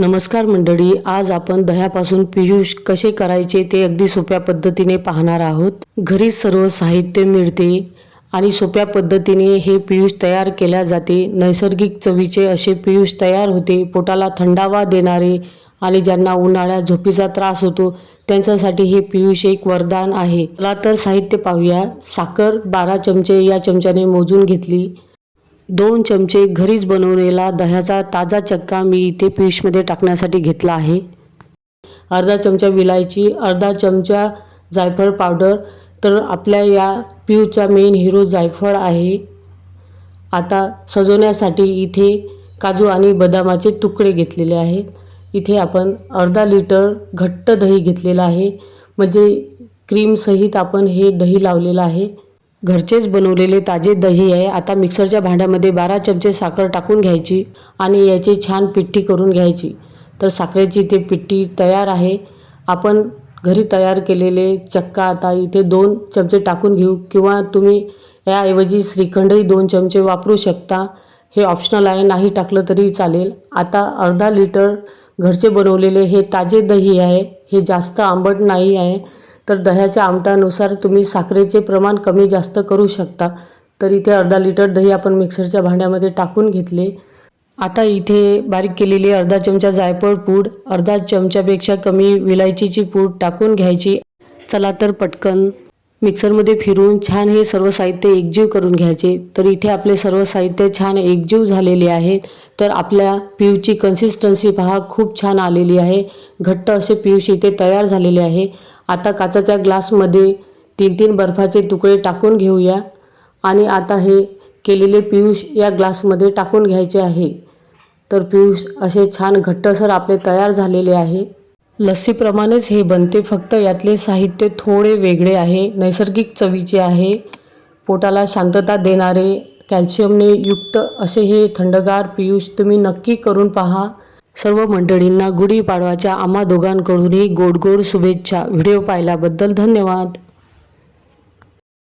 नमस्कार मंडळी आज आपण दह्यापासून पियुष कसे करायचे ते अगदी सोप्या पद्धतीने पाहणार आहोत. घरी सर्व साहित्य मिळते आणि सोप्या पद्धतीने हे पियुष तयार केल्या जाते. नैसर्गिक चवीचे असे पियुष तयार होते. पोटाला थंडावा देणारे आणि ज्यांना उन्हाळ्यात झोपीचा त्रास होतो त्यांच्यासाठी हे पियुष एक वरदान आहे. चला तर साहित्य पाहूया. साखर बारा चमचे या चमच्याने मोजून घेतली. दोन चमचे घरीच बनवलेला दह्याचा ताजा चक्का मी इथे पिशमध्ये टाकण्यासाठी घेतला आहे. अर्धा चमचा विलायची अर्धा चमचा जायफळ पावडर तर आपल्या या पिऊचा मेन हिरो जायफळ आहे. आता सजवण्यासाठी इथे काजू आणि बदामाचे तुकडे घेतलेले आहेत. इथे आपण अर्धा लिटर घट्ट दही घेतलेलं आहे. म्हणजे क्रीमसहित आपण हे दही लावलेलं आहे. घरचेच बनवलेले ताजे दही आहे. आता मिक्सरच्या भांड्यामध्ये बारा चमचे साखर टाकून घ्यायची आणि याची छान पिठी करून घ्यायची. तर साखरेची ते पिठी तयार आहे. आपण घरी तयार केलेले चक्का आता इथे दोन चमचे टाकून घेऊ किंवा तुम्ही याऐवजी श्रीखंडही दोन चमचे वापरू शकता. हे ऑप्शनल आहे. नाही टाकलं तरी चालेल. आता अर्धा लिटर घरचे बनवलेले हे ताजे दही आहे. हे जास्त आंबट नाही आहे. तर दह्याच्या आमटानुसार तुम्ही साखरेचे प्रमाण कमी जास्त करू शकता. तर इथे अर्धा लिटर दही आपण मिक्सरच्या भांड्यामध्ये टाकून घेतले. आता इथे बारीक केलेली अर्धा चमचा जायफळ पूड अर्धा चमच्यापेक्षा कमी विलायचीची पूड टाकून घ्यायची. चला तर पटकन मिक्सरमध्ये फिरून छान हे सर्व साहित्य एकजीव करून घ्यायचे. तर इथे आपले सर्व साहित्य छान एकजीव झालेले आहेत. तर आपल्या पिवची कन्सिस्टन्सी पहा खूप छान आलेली आहे. घट्ट असे पियूष इथे तयार झालेले आहे. आता काचाच्या ग्लासमध्ये तीन तीन बर्फाचे तुकडे टाकून घेऊया. आणि आता हे केलेले पियूष या ग्लासमध्ये टाकून घ्यायचे आहे. तर पियूष असे छान घट्टसर आपले तयार झालेले आहे. लस्सीप्रमाणेच हे बनते. फक्त यातले साहित्य थोडे वेगळे आहे. नैसर्गिक चवीचे आहे. पोटाला शांतता देणारे कॅल्शियमने युक्त असे हे थंडगार पियूष तुम्ही नक्की करून पहा. सर्व मंडळींना गुढीपाडवाच्या आम्हा दोघांकडूनही गोड गोड शुभेच्छा. व्हिडिओ पाहिल्याबद्दल धन्यवाद.